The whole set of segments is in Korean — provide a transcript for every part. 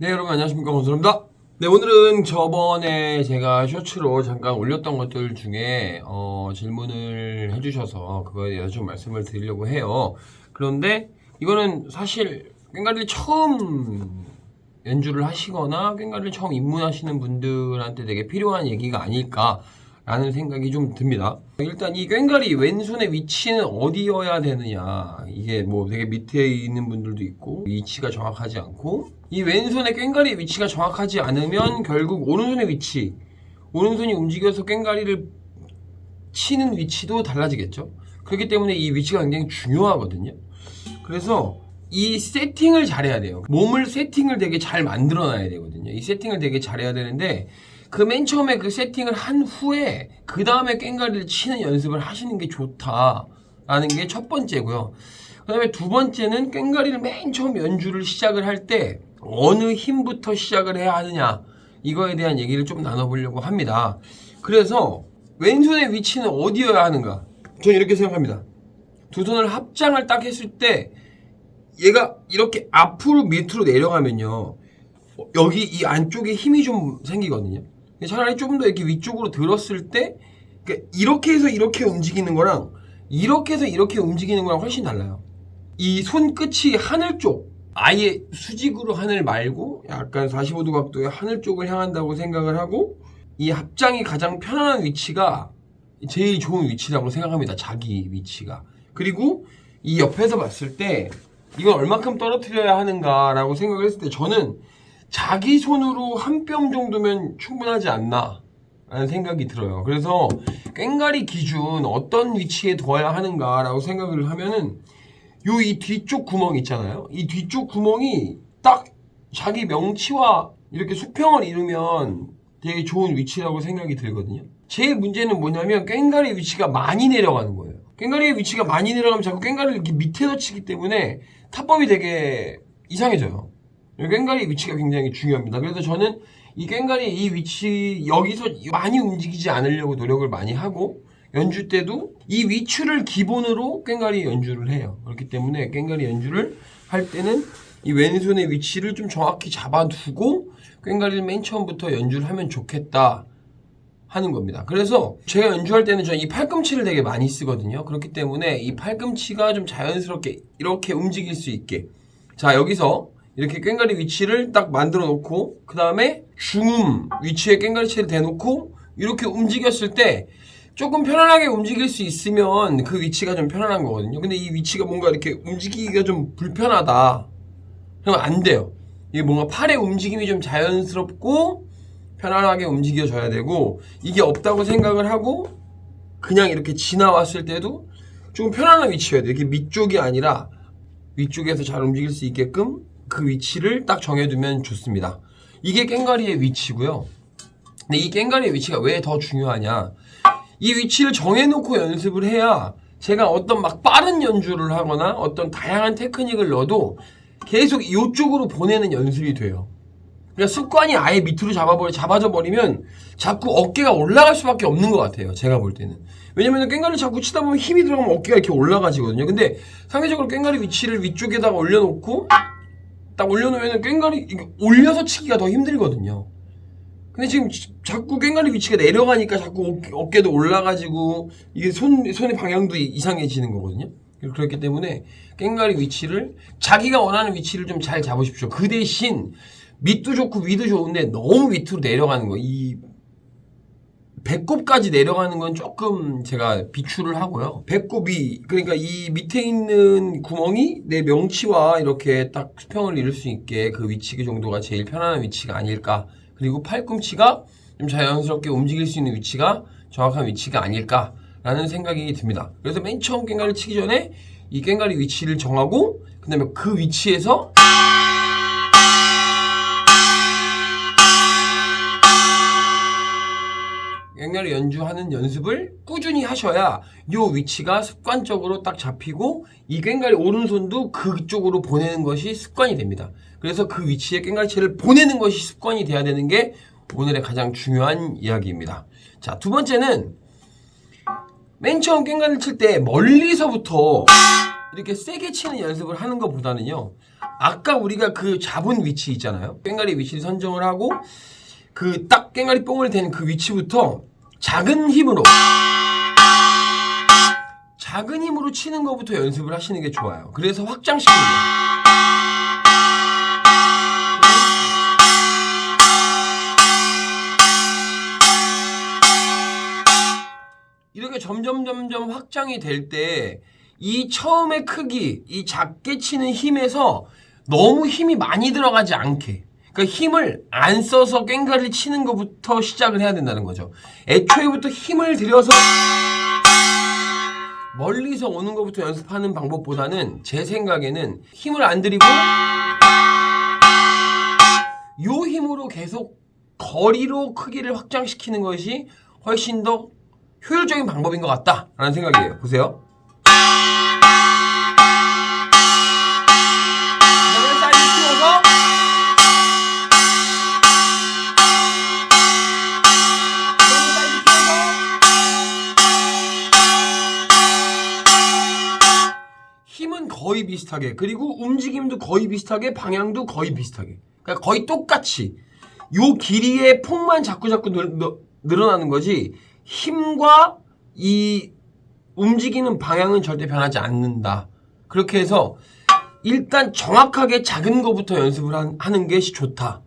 네, 여러분 안녕하십니까. 권수입니다. 네, 오늘은 저번에 제가 쇼츠로 잠깐 올렸던 것들 중에 어, 질문을 해주셔서 그거에 대해서 좀 말씀을 드리려고 해요. 그런데 이거는 사실 꽹가리를 처음 연주를 하시거나 꽹가리를 처음 입문하시는 분들한테 되게 필요한 얘기가 아닐까 라는 생각이 좀 듭니다. 일단 이 꽹가리 왼손의 위치는 어디여야 되느냐 이게 뭐 되게 밑에 있는 분들도 있고 위치가 정확하지 않고 이 왼손의 꽹가리 위치가 정확하지 않으면 결국 오른손의 위치 오른손이 움직여서 꽹가리를 치는 위치도 달라지겠죠. 그렇기 때문에 이 위치가 굉장히 중요하거든요. 그래서 이 세팅을 잘해야 돼요. 몸을 세팅을 되게 잘 만들어 놔야 되거든요. 이 세팅을 되게 잘해야 되는데 그 맨 처음에 그 세팅을 한 후에 그 다음에 꽹가리를 치는 연습을 하시는 게 좋다라는 게 첫 번째고요. 그 다음에 두 번째는 꽹가리를 맨 처음 연주를 시작을 할 때 어느 힘부터 시작을 해야 하느냐 이거에 대한 얘기를 좀 나눠보려고 합니다. 그래서 왼손의 위치는 어디여야 하는가? 저는 이렇게 생각합니다. 두 손을 합장을 딱 했을 때 얘가 이렇게 앞으로 밑으로 내려가면요. 어, 여기 이 안쪽에 힘이 좀 생기거든요. 차라리 조금 더 이렇게 위쪽으로 들었을 때 그러니까 이렇게 해서 이렇게 움직이는 거랑 이렇게 해서 이렇게 움직이는 거랑 훨씬 달라요. 이 손끝이 하늘 쪽 아예 수직으로 하늘 말고 약간 45도 각도의 하늘 쪽을 향한다고 생각을 하고 이 합장이 가장 편안한 위치가 제일 좋은 위치라고 생각합니다. 자기 위치가. 그리고 이 옆에서 봤을 때 이걸 얼마큼 떨어뜨려야 하는가라고 생각을 했을 때 저는 자기 손으로 한 뼘 정도면 충분하지 않나 라는 생각이 들어요. 그래서 꽹가리 기준 어떤 위치에 둬야 하는가라고 생각을 하면은 요 이 뒤쪽 구멍 있잖아요. 이 뒤쪽 구멍이 딱 자기 명치와 이렇게 수평을 이루면 되게 좋은 위치라고 생각이 들거든요. 제 문제는 뭐냐면 꽹가리 위치가 많이 내려가는 거예요. 꽹가리의 위치가 많이 내려가면 자꾸 꽹가리를 이렇게 밑에서 치기 때문에 타법이 되게 이상해져요. 꽹가리 위치가 굉장히 중요합니다. 그래서 저는 이 꽹가리 이 위치 여기서 많이 움직이지 않으려고 노력을 많이 하고 연주 때도 이 위치를 기본으로 꽹가리 연주를 해요. 그렇기 때문에 꽹가리 연주를 할 때는 이 왼손의 위치를 좀 정확히 잡아두고 꽹가리를 맨 처음부터 연주를 하면 좋겠다 하는 겁니다. 그래서 제가 연주할 때는 저는 이 팔꿈치를 되게 많이 쓰거든요. 그렇기 때문에 이 팔꿈치가 좀 자연스럽게 이렇게 움직일 수 있게 자 여기서 이렇게 꽹가리 위치를 딱 만들어 놓고 그 다음에 중음 위치에 꽹가리채를 대놓고 이렇게 움직였을 때 조금 편안하게 움직일 수 있으면 그 위치가 좀 편안한 거거든요. 근데 이 위치가 뭔가 이렇게 움직이기가 좀 불편하다. 그러면 안 돼요. 이게 뭔가 팔의 움직임이 좀 자연스럽고 편안하게 움직여져야 되고 이게 없다고 생각을 하고 그냥 이렇게 지나왔을 때도 조금 편안한 위치여야 돼. 이렇게 밑쪽이 아니라 위쪽에서 잘 움직일 수 있게끔 그 위치를 딱 정해두면 좋습니다. 이게 꽹가리의 위치고요. 근데 이 꽹가리의 위치가 왜 더 중요하냐? 이 위치를 정해놓고 연습을 해야 제가 어떤 막 빠른 연주를 하거나 어떤 다양한 테크닉을 넣어도 계속 이쪽으로 보내는 연습이 돼요. 그냥 습관이 아예 밑으로 잡아버려, 잡아져 버리면 자꾸 어깨가 올라갈 수밖에 없는 것 같아요. 제가 볼 때는. 왜냐면 꽹가리 자꾸 치다 보면 힘이 들어가면 어깨가 이렇게 올라가지거든요. 근데 상대적으로 꽹가리 위치를 위쪽에다가 올려놓고 딱 올려놓으면 꽹가리 올려서 치기가 더 힘들거든요. 근데 지금 지- 자꾸 꽹가리 위치가 내려가니까 자꾸 어깨, 도 올라가지고 이게 손, 손의 방향도 이- 이상해지는 거거든요. 그렇기 때문에 꽹가리 위치를 자기가 원하는 위치를 좀 잘 잡으십시오. 그 대신 밑도 좋고 위도 좋은데 너무 밑으로 내려가는 거. 이 배꼽까지 내려가는 건 조금 제가 비추를 하고요. 배꼽이 그러니까 이 밑에 있는 구멍이 내 명치와 이렇게 딱 수평을 이룰 수 있게 그 위치 정도가 제일 편안한 위치가 아닐까. 그리고 팔꿈치가 좀 자연스럽게 움직일 수 있는 위치가 정확한 위치가 아닐까라는 생각이 듭니다. 그래서 맨 처음 꽹가리를 치기 전에 이 꽹가리 위치를 정하고 그다음에 그 위치에서 꽹가리 연주하는 연습을 꾸준히 하셔야 요 위치가 습관적으로 딱 잡히고 이 꽹가리 오른손도 그쪽으로 보내는 것이 습관이 됩니다. 그래서 그 위치에 꽹가리채를 보내는 것이 습관이 돼야 되는 게 오늘의 가장 중요한 이야기입니다. 자, 두 번째는 맨 처음 꽹가리를 칠 때 멀리서부터 이렇게 세게 치는 연습을 하는 것보다는요. 아까 우리가 그 잡은 위치 있잖아요. 꽹가리 위치를 선정을 하고 그딱 꽹가리 뽕을 댄 그 위치부터 작은 힘으로 작은 힘으로 치는 것부터 연습을 하시는 게 좋아요. 그래서 확장시키는 거예요. 이렇게 점점 점점 확장이 될 때 이 처음의 크기, 이 작게 치는 힘에서 너무 힘이 많이 들어가지 않게 그러니까 힘을 안 써서 꽹가리를 치는 것부터 시작을 해야 된다는 거죠. 애초에부터 힘을 들여서 멀리서 오는 것부터 연습하는 방법보다는 제 생각에는 힘을 안 들이고 요 힘으로 계속 거리로 크기를 확장시키는 것이 훨씬 더 효율적인 방법인 것 같다라는 생각이에요. 보세요. 비슷하게. 그리고 움직임도 거의 비슷하게 방향도 거의 비슷하게. 그러니까 거의 똑같이. 요 길이의 폭만 자꾸 자꾸 늘, 늘- 늘어나는 거지 힘과 이 움직이는 방향은 절대 변하지 않는다. 그렇게 해서 일단 정확하게 작은 거부터 연습을 한- 하는 게 좋다.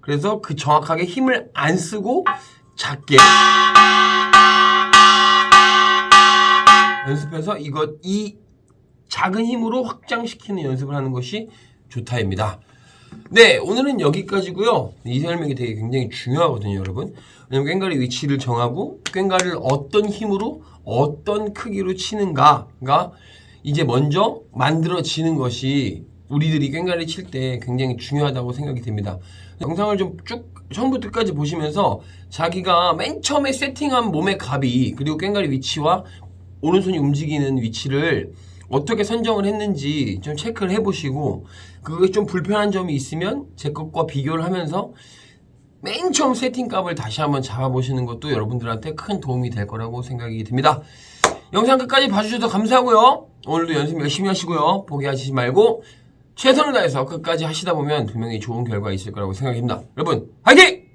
그래서 그 정확하게 힘을 안 쓰고 작게 연습해서 이것 이 작은 힘으로 확장시키는 연습을 하는 것이 좋다입니다. 네, 오늘은 여기까지고요. 이 설명이 되게 굉장히 중요하거든요, 여러분. 왜냐면 꽹가리 위치를 정하고 꽹가리를 어떤 힘으로 어떤 크기로 치는가가 이제 먼저 만들어지는 것이 우리들이 꽹가리 칠 때 굉장히 중요하다고 생각이 됩니다. 영상을 좀 쭉 처음부터 끝까지 보시면서 자기가 맨 처음에 세팅한 몸의 갑이 그리고 꽹가리 위치와 오른손이 움직이는 위치를 어떻게 선정을 했는지 좀 체크를 해보시고 그게 좀 불편한 점이 있으면 제 것과 비교를 하면서 맨 처음 세팅 값을 다시 한번 잡아보시는 것도 여러분들한테 큰 도움이 될 거라고 생각이 듭니다. 영상 끝까지 봐주셔서 감사하고요. 오늘도 연습 열심히 하시고요. 포기하시지 말고 최선을 다해서 끝까지 하시다 보면 분명히 좋은 결과 있을 거라고 생각합니다. 여러분, 화이팅!